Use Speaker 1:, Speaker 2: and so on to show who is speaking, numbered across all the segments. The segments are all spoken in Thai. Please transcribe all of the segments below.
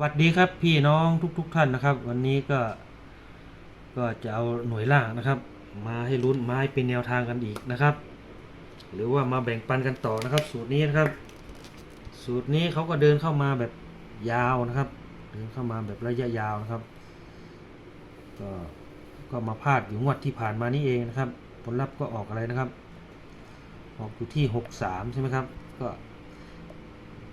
Speaker 1: วัสดีครับพี่น้องทุกๆทท่านนะครับ วันนี้ก็ก็จะเอาหน่วยล่างนะครับ มาให้ลุ้นมาให้เป็นแนวทางกันอีกนะครับ หรือว่ามาแบ่งปันกันต่อนะครับ สูตรนี้นะครับ สูตรนี้เขาก็เดินเข้ามาแบบยาวนะครับ เดินเข้ามาแบบระยะยาวนะครับ ก็ก็มาพลาดอยู่งวดที่ผ่านมานี่เองนะครับ ผลลัพธ์ก็ออกอะไรนะครับ ออกอยู่ที่ 63 ใช่ไหมครับ ก็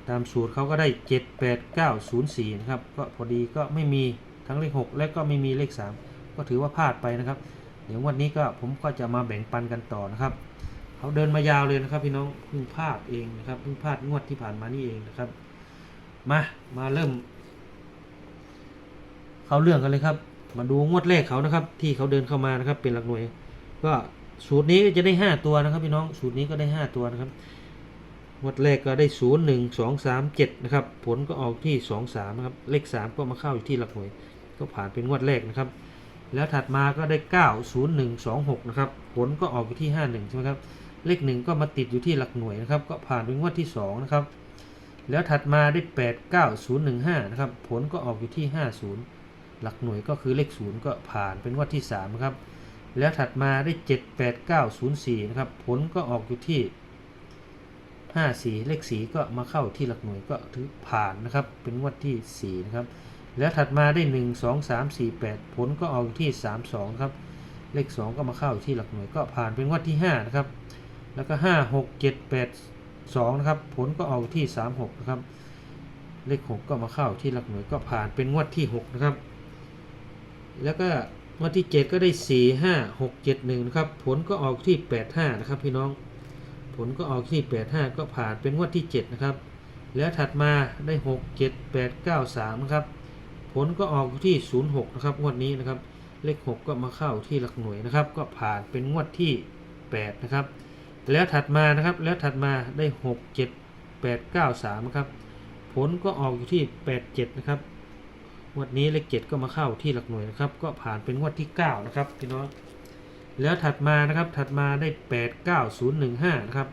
Speaker 1: ตามสูตรเขาก็ได้ 7 8 9 0 4นะครับก็พอดีก็ไม่มีทั้งเลข 6 และก็ไม่มีเลข 3 ก็ถือว่าพลาดไปนะครับ เดี๋ยววันนี้ก็ผมก็จะมาแบ่งปันกันต่อนะครับเขาเดินมายาวเลยนะครับ พี่น้องเพิ่งพลาดเองนะครับเพิ่งพลาดงวดที่ผ่านมานี่เองนะครับ มามาเริ่ม เขาเรื่องกันเลยครับ มาดูงวดแรกเขานะครับ ที่เขาเดินเข้ามานะครับ เป็นหลักหน่วย ก็สูตรนี้จะได้ 5 ตัวนะครับ พี่น้องสูตรนี้ก็ได้ 5 ตัวนะครับ งวดแรกก็ได้0 1 2 3 7นะครับ ผลก็ออกที่2 3นะครับ เลข3ก็มาเข้าอยู่ที่หลักหน่วย ก็ผ่านเป็นงวดแรกนะครับ แล้วถัดมาก็ได้9 0 1 2 6นะครับ ผลก็ออกอยู่ที่5 1ใช่ไหมครับ เลข1ก็มาติดอยู่ที่หลักหน่วยนะครับ ก็ผ่านเป็นงวดที่2นะครับ แล้วถัดมาได้8 9 0 1 5นะครับ ผลก็ออกอยู่ที่50หลักหน่วยก็คือเลข0ก็ผ่านเป็นงวดที่3นะครับ แล้วถัดมาได้7 8 9 0 4นะครับ ผลก็ออกอยู่ที่ 5 4 เลขสีก็มาเข้าที่หลักหน่วยก็ถือผ่านนะครับ เป็นงวดที่ 4 นะครับ แล้วถัดมาได้ 1 2 3 4 8 ผลก็ออกอยู่ที่ 3 2 ครับ เลข 2 ก็มาเข้าที่หลักหน่วยก็ผ่านเป็นงวดที่ 5 นะครับ แล้วก็ 5 6 7 8 2 นะครับ ผลก็ออกอยู่ที่ 3 6 นะครับ เลข 6 ก็มาเข้าที่หลักหน่วยก็ผ่านเป็นงวดที่ 6 นะครับ แล้วก็งวดที่ 7 ก็ได้ 4 5 6 7 1 นะครับ ผลก็ออกที่ 8 5 นะครับพี่น้อง ผลก็ออกที่ 8 5 ก็ผ่านเป็นงวดที่ 7 นะครับ แล้วถัดมาได้ 6 7 8 9 3 นะครับ ผลก็ออกที่ 0 6 นะครับ งวดนี้นะครับ เลข 6 ก็มาเข้าที่หลักหน่วยนะครับ ก็ผ่านเป็นงวดที่ 8 นะครับ แล้วถัดมานะครับ แล้วถัดมาได้ 6 7 8 9 3 นะครับ ผลก็ออกอยู่ที่ 8 7 นะครับ งวดนี้เลข 7 ก็มาเข้าที่หลักหน่วยนะครับ ก็ผ่านเป็นงวดที่ 9 นะครับพี่น้อง แล้วถัดมานะครับถัดมาได้ 8 9 0 1 5 นะครับ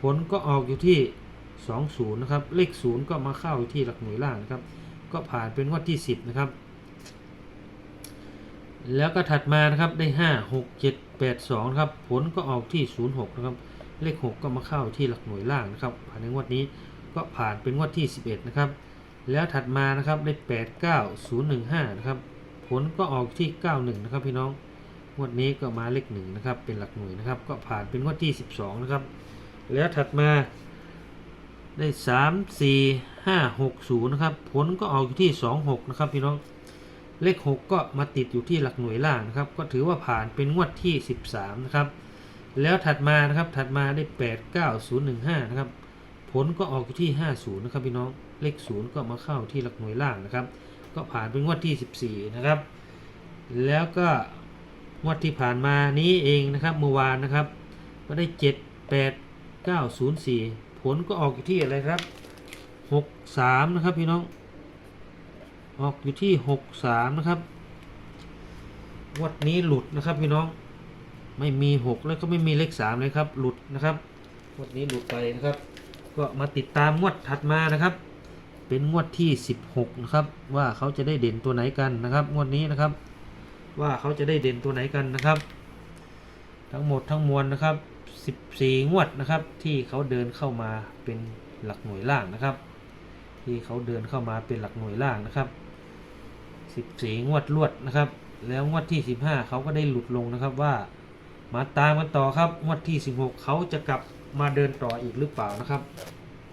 Speaker 1: ผลก็ออกอยู่ที่ 20 นะครับ เลข 0 ก็มาเข้าอยู่ที่หลักหน่วยล่างนะครับ ก็ผ่านเป็นงวดที่ 10 นะครับ แล้วก็ถัดมานะครับได้ 5 6 7 8 2ครับ ผลก็ออกที่ 06 นะครับ เลข 6 ก็มาเข้าที่หลักหน่วยล่างนะครับ ผ่านในงวดนี้ก็ผ่านเป็นงวดที่ 11 นะครับ แล้วถัดมานะครับได้ 8 9 0 1 5 นะครับ ผลก็ออกที่ 91 นะครับพี่น้อง งวดนี้ก็มาเลขหนึ่งนะครับ เป็นหลักหน่วยนะครับ ก็ผ่านเป็นงวดที่ 12 นะครับ แล้วถัดมาได้ 3 4 5 6 0 นะครับ ผลก็ออกอยู่ที่ 26 นะครับพี่น้องเลข 6 ก็มาติดอยู่ที่หลักหน่วยล่างนะครับ ก็ถือว่าผ่านเป็นงวดที่ 13 นะครับ แล้วถัดมานะครับถัดมาได้ 8 9 0 1 5 นะครับ ผลก็ออกอยู่ที่ 50 นะครับพี่น้องเลข 0 ก็มาเข้าที่หลักหน่วยล่างนะครับ ก็ผ่านเป็นงวดที่ 14 นะครับ แล้วก็ งวดที่ผ่านมานี้เองนะครับเมื่อวานนะครับ ก็ได้ 7 8 9 0 4 ผลก็ออกอยู่ที่อะไรครับ 6 3 นะครับพี่น้อง ออกอยู่ที่ 6 3 นะครับงวดนี้หลุดนะครับพี่น้องไม่มี 6 แล้วก็ไม่มีเลข 3 เลยครับ หลุดนะครับงวดนี้หลุดไปนะครับ ก็มาติดตามงวดถัดมานะครับ เป็นงวดที่ 16 นะครับ ว่าเขาจะได้เด่นตัวไหนกันนะครับงวดนี้นะครับ ว่าเขาจะได้เด่นตัวไหนกันนะครับ ทั้งหมดทั้งมวลนะครับ 14 งวดนะครับ ที่เขาเดินเข้ามาเป็นหลักหน่วยล่างนะครับ ที่เขาเดินเข้ามาเป็นหลักหน่วยล่างนะครับ 14 งวดลวดนะครับ แล้วงวดที่ 15 เขาก็ได้หลุดลงนะครับว่ามาตามกันต่อครับงวดที่ 16 เขาจะกลับมาเดินต่ออีกหรือเปล่านะครับ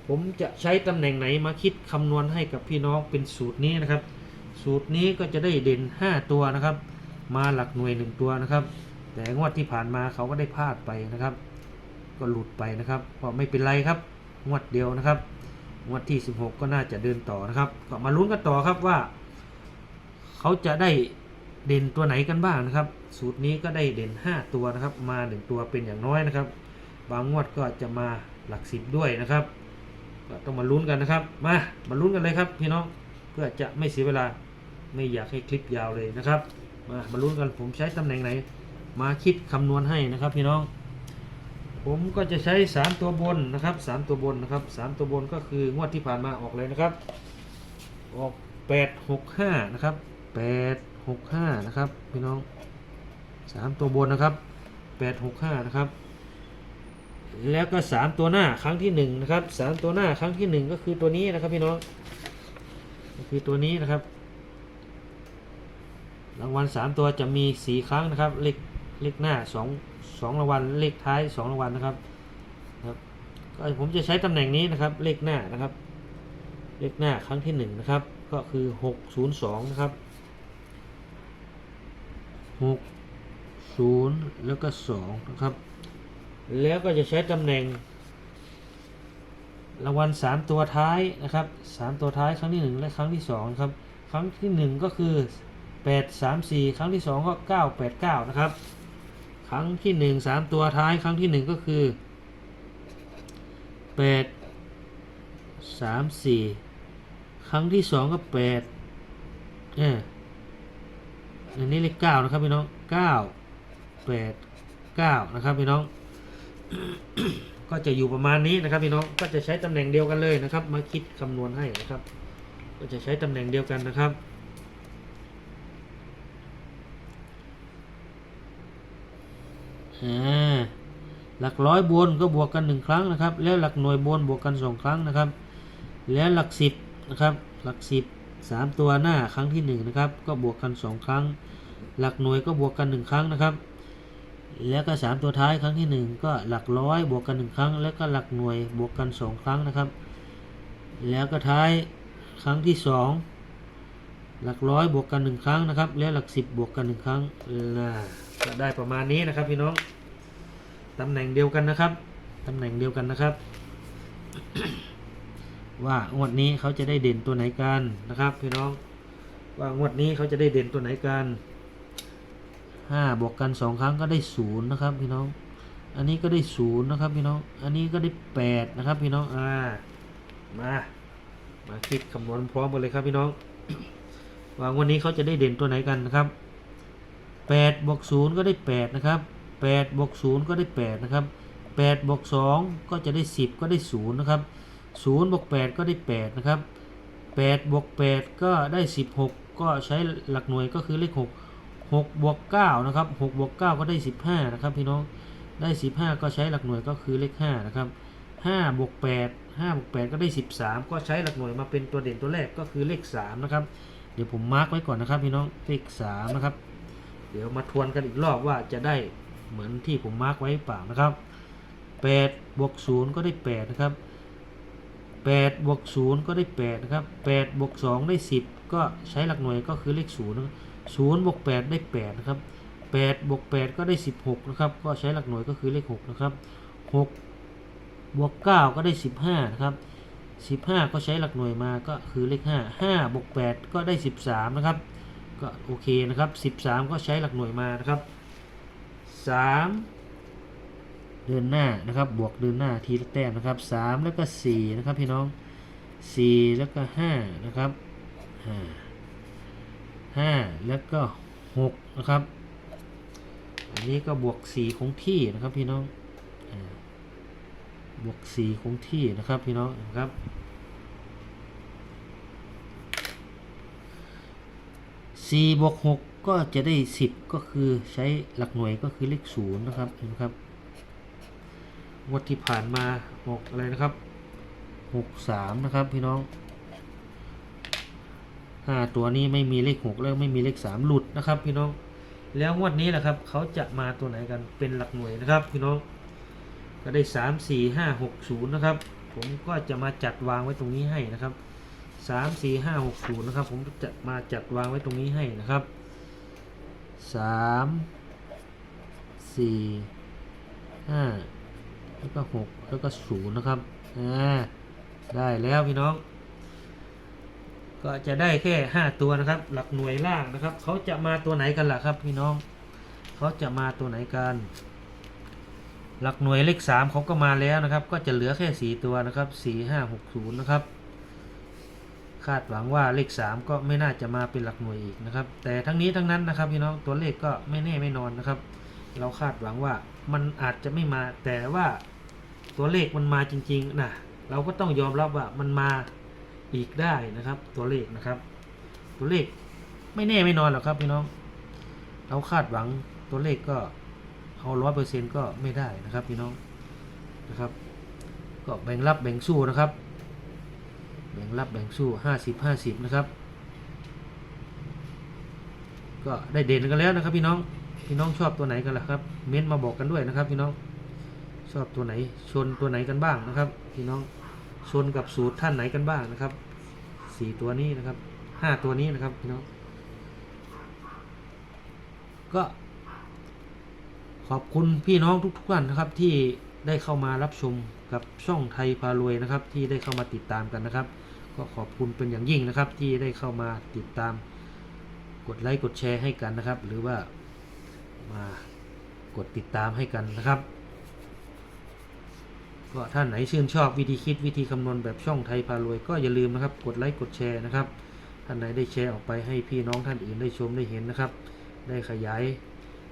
Speaker 1: ผมจะใช้ตำแหน่งไหนมาคิดคำนวณให้กับพี่น้องเป็นสูตรนี้นะครับ สูตรนี้ก็จะได้เด่น 5 ตัวนะครับ มาหลักหน่วย1ตัวนะครับ แต่งวดที่ผ่านมาเขาก็ได้พลาดไปนะครับ ก็หลุดไปนะครับก็ไม่เป็นไรครับงวดเดียวนะครับงวดที่ 16 ก็น่าจะเดินต่อนะครับ ก็มาลุ้นกันต่อครับว่า เขาจะได้เด่นตัวไหนกันบ้างนะครับ สูตรนี้ก็ได้เด่น 5 ตัวนะครับ มา 1 ตัวเป็นอย่างน้อยนะครับ บางงวดก็จะมาหลักสิบด้วยนะครับก็ต้องมาลุ้นกันนะครับ มามาลุ้นกันเลยครับพี่น้องเพื่อจะไม่เสียเวลาไม่อยากให้คลิปยาวเลยนะครับ มามาลุ้นกันผมใช้ตำแหน่งไหน มาคิดคำนวณให้นะครับพี่น้อง ผมก็จะใช้ 3 ตัวบนนะครับ 3 ตัวบนนะครับ 3 ตัวบนก็คืองวดที่ผ่านมาออกเลยนะครับ ออกแปดหกห้านะครับแปดหกห้านะครับพี่น้องสามตัวบนนะครับแปดหกห้านะครับแล้วก็สามตัวหน้าครั้งที่หนึ่งนะครับสามตัวหน้าครั้งที่หนึ่งก็คือตัวนี้นะครับพี่น้องก็คือตัวนี้นะครับ รางวัลสามตัวจะมีสี่ครั้งนะครับ เลขเลขหน้าสองรางวัล เลขท้ายสองรางวัลนะครับครับก็ผมจะใช้ตำแหน่งนี้นะครับ เลขหน้านะครับ เลขหน้าครั้งที่หนึ่งนะครับ ก็คือหกศูนย์สองนะครับหกศูนย์แล้วก็สองนะครับ แล้วก็จะใช้ตำแหน่งรางวัลสามตัวท้ายนะครับสามตัวท้ายครั้งที่หนึ่งและครั้งที่สองครับ ครั้งที่หนึ่งก็คือ แปดสามสี่ครั้งที่สองก็เก้าแปดเก้านะครับ ครั้งที่หนึ่งสามตัวท้ายครั้งที่หนึ่งก็คือแปดสามสี่ครั้งที่สองก็แปดเอออันนี้เลขเก้านะครับพี่น้องเก้าแปดเก้านะครับพี่น้อง ก็จะอยู่ประมาณนี้นะครับพี่น้อง ก็จะใช้ตำแหน่งเดียวกันเลยนะครับ มาคิดคำนวณให้นะครับ ก็จะใช้ตำแหน่งเดียวกันนะครับ อ่า หลักร้อยบนก็บวกกันหนึ่งครั้งนะครับ แล้วหลักหน่วยบนบวกกันสองครั้งนะครับ แล้วหลักสิบนะครับ หลักสิบสามตัวหน้าครั้งที่หนึ่งนะครับ ก็บวกกันสองครั้ง หลักหน่วยก็บวกกันหนึ่งครั้งนะครับ แล้วก็สามตัวท้ายครั้งที่หนึ่งก็หลักร้อยบวกกันหนึ่งครั้ง แล้วก็หลักหน่วยบวกกันสองครั้งนะครับ แล้วก็ท้ายครั้งที่สองหลักร้อยบวกกันหนึ่งครั้งนะครับ แล้วหลักสิบบวกกันหนึ่งครั้งนะ ก็ได้ประมาณนี้นะครับพี่น้องตำแหน่งเดียวกันนะครับตำแหน่งเดียวกันนะครับ ว่างวดนี้เขาจะได้เด่นตัวไหนกันนะครับ พี่น้องว่างวดนี้เขาจะได้เด่นตัวไหนกันห้าบวกกันสองครั้งก็ได้ศูนย์นะครับ พี่น้อง อันนี้ก็ได้ศูนย์นะครับ พี่น้อง อันนี้ก็ได้แปดนะครับ พี่น้องอ่ามามาคิดคำนวณพร้อมกันเลยครับพี่น้องว่างวันนี้เขาจะได้เด่นตัวไหนกันนะครับ แปดบวกศูนย์ก็ได้แปดนะครับแปดบวกศูนย์ก็ได้แปดนะครับแปดบวกสองก็จะได้สิบก็ได้ศูนย์นะครับศูนย์บวกแปดก็ได้แปดนะครับแปดบวกแปดก็ได้สิบหกก็ใช้หลักหน่วยก็คือเลขหกหกบวกเก้านะครับหกบวกเก้าก็ได้สิบห้านะครับพี่น้องได้สิบห้าก็ใช้หลักหน่วยก็คือเลขห้านะครับห้าบวกแปดห้าบวกแปดก็ได้สิบสามก็ใช้หลักหน่วยมาเป็นตัวเด่นตัวแรกก็คือเลขสามนะครับ เดี๋ยวผมมาร์กไว้ก่อนนะครับพี่น้องเลขสามนะครับ เดี๋ยวมาทวนกันอีกรอบว่าจะได้เหมือนที่ผมมาร์กไว้เปล่านะครับแปดบวกศูนย์ก็ได้แปดนะครับแปดบวกศูนย์ก็ได้แปดนะครับแปดบวกสองได้สิบก็ใช้หลักหน่วยก็คือเลขศูนย์นะครับศูนย์บวกแปดได้แปดนะครับแปดบวกแปดก็ได้สิบหกนะครับก็ใช้หลักหน่วยก็คือเลขหกนะครับหกบวกเก้าก็ได้สิบห้านะครับสิบห้าก็ใช้หลักหน่วยมาก็คือเลขห้าห้าบวกแปดก็ได้สิบสามนะครับ ก็โอเคนะครับสิบสามก็ใช้หลักหน่วยมานะครับสามเดินหน้านะครับ บวกเดินหน้าทีละแต้มนะครับสามแล้วก็สี่นะครับพี่น้องสี่แล้วก็ห้านะครับห้าแล้วก็หกนะครับ อันนี้ก็บวกสี่คงที่นะครับพี่น้องบวกสี่คงที่นะครับพี่น้องนะครับ สี่บวกหกก็จะได้สิบก็คือใช้หลักหน่วยก็คือเลขศูนย์นะครับเห็นไหมครับงวดที่ผ่านมาหกอะไรนะครับหกสามนะครับพี่น้องห้าตัวนี้ไม่มีเลขหกแล้วไม่มีเลขสามหลุดนะครับพี่น้องแล้วงวดนี้แหละครับ เขาจะมาตัวไหนกันเป็นหลักหน่วยนะครับพี่น้องก็ได้สามสี่ห้าหกศูนย์นะครับ ผมก็จะมาจัดวางไว้ตรงนี้ให้นะครับ สามสี่ห้าหกศูนย์นะครับ ผมจะมาจัดวางไว้ตรงนี้ให้นะครับสามสี่ห้าแล้วก็หกแล้วก็ศูนย์นะครับอ่าได้แล้วพี่น้อง ก็จะได้แค่5ตัวนะครับ หลักหน่วยล่างนะครับเขาจะมาตัวไหนกันล่ะครับ พี่น้องเขาจะมาตัวไหนกันหลักหน่วยเลข3เขาก็มาแล้วนะครับ ก็จะเหลือแค่ 4 ตัวนะครับ 4 5 6 0 นะครับ คาดหวังว่าเลข 3 ก็ไม่น่าจะมาเป็นหลักหน่วยอีกนะครับ แต่ทั้งนี้ทั้งนั้นนะครับพี่น้องตัวเลขก็ไม่แน่ไม่นอนนะครับ เราคาดหวังว่ามันอาจจะไม่มาแต่ว่าตัวเลขมันมาจริงๆนะเราก็ต้องยอมรับว่ามันมาอีกได้นะครับ ตัวเลขนะครับ ตัวเลขไม่แน่ไม่นอนหรอกครับพี่น้อง เราคาดหวังตัวเลขก็เอาร้อยเปอร์เซ็นก็ไม่ได้นะครับพี่น้องนะครับ ก็แบ่งรับแบ่งสู้นะครับ บ่งรับแบ่งสู้ห้าสิบห้าสิบนะครับ ก็ได้เด่นกันแล้วนะครับ พี่น้อง พี่น้องชอบตัวไหนกันล่ะครับ เม้นมาบอกกันด้วยนะครับ พี่น้อง ชอบตัวไหน ชนตัวไหนกันบ้างนะครับ พี่น้อง ชนกับสูตรท่านไหนกันบ้างนะครับสี่ตัวนี้นะครับห้าตัวนี้นะครับพี่น้อง ก็ขอบคุณพี่น้องทุกๆท่านนะครับที่ ได้เข้ามารับชมกับช่องไทยพารวยนะครับ ที่ได้เข้ามาติดตามกันนะครับ ก็ขอบคุณเป็นอย่างยิ่งนะครับ ที่ได้เข้ามาติดตาม กดไลค์กดแชร์ให้กันนะครับ หรือว่ามากดติดตามให้กันนะครับก็ท่านไหนชื่นชอบวิธีคิดวิธีคำนวณแบบช่องไทยพารวย ก็อย่าลืมนะครับ กดไลค์กดแชร์นะครับ ท่านไหนได้แชร์ออกไปให้พี่น้องท่านอื่นได้ชมได้เห็นนะครับ ได้ขยาย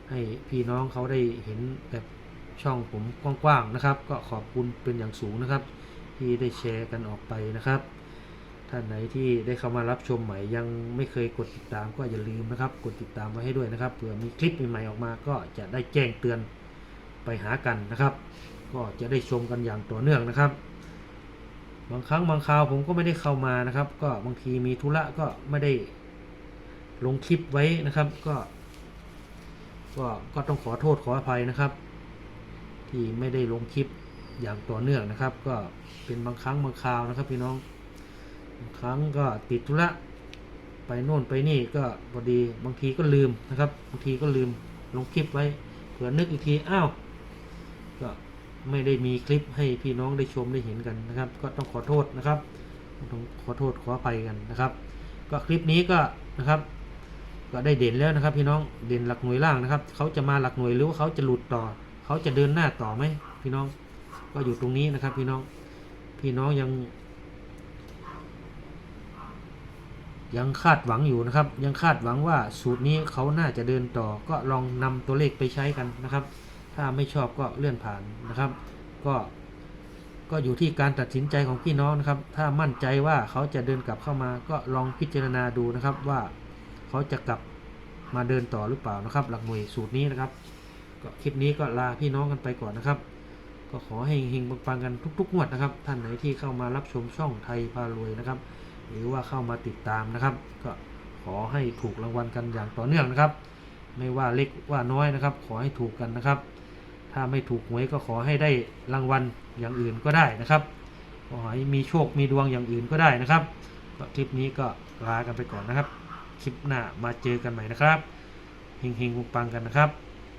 Speaker 1: ให้พี่น้องเขาได้เห็นแบบ ช่องผมกว้างๆนะครับ ก็ขอบคุณเป็นอย่างสูงนะครับ ที่ได้แชร์กันออกไปนะครับ ท่านไหนที่ได้เข้ามารับชมใหม่ยังไม่เคยกดติดตามก็อย่าลืมนะครับ กดติดตามไว้ให้ด้วยนะครับเผื่อมีคลิปใหม่ๆออกมาก็จะได้แจ้งเตือนไปหากันนะครับ ก็จะได้ชมกันอย่างต่อเนื่องนะครับ บางครั้งบางคราวผมก็ไม่ได้เข้ามานะครับ ก็บางทีมีธุระก็ไม่ได้ลงคลิปไว้นะครับก็ก็ก็ต้องขอโทษขออภัยนะครับ ที่ไม่ได้ลงคลิปอย่างต่อเนื่องนะครับ ก็เป็นบางครั้งบางคราวนะครับพี่น้องบางครั้งก็ติดธุระไปโน่นไปนี่ก็พอดีบางทีก็ลืมนะครับบางทีก็ลืมลงคลิปไว้เผื่อนึกอีกทีอ้าวก็ไม่ได้มีคลิปให้พี่น้องได้ชมได้เห็นกันนะครับ ก็ต้องขอโทษนะครับต้องขอโทษขออภัยกันนะครับ ก็คลิปนี้ก็นะครับ ก็ได้เด่นแล้วนะครับ พี่น้องเด่นหลักหน่วยล่างนะครับเขาจะมาหลักหน่วยหรือว่าเขาจะหลุดต่อ เขาจะเดินหน้าต่อไหมพี่น้องก็อยู่ตรงนี้นะครับ พี่น้องพี่น้องยัง ยังคาดหวังอยู่นะครับ ยังคาดหวังว่าสูตรนี้เขาน่าจะเดินต่อ ก็ลองนำตัวเลขไปใช้กันนะครับ ถ้าไม่ชอบก็เลื่อนผ่านนะครับ ก็ก็อยู่ที่การตัดสินใจของพี่น้องนะครับ ถ้ามั่นใจว่าเขาจะเดินกลับเข้ามา ก็ลองพิจารณาดูนะครับว่าเขาจะกลับมาเดินต่อหรือเปล่านะครับ หลักหน่วยสูตรนี้นะครับ ก็คลิปนี้ก็ลาพี่น้องกันไปก่อนนะครับ ก็ขอให้เฮงปังๆกันทุกๆงวดนะครับ ท่านไหนที่เข้ามารับชมช่องไทยพารวยนะครับ หรือว่าเข้ามาติดตามนะครับ ก็ขอให้ถูกรางวัลกันอย่างต่อเนื่องนะครับ ไม่ว่าเล็กว่าน้อยนะครับ ขอให้ถูกกันนะครับ ถ้าไม่ถูกหวยก็ขอให้ได้รางวัลอย่างอื่นก็ได้นะครับ ขอให้มีโชคมีดวงอย่างอื่นก็ได้นะครับก็คลิปนี้ก็ลากันไปก่อนนะครับ คลิปหน้ามาเจอกันใหม่นะครับเฮงๆปังๆกันนะครับ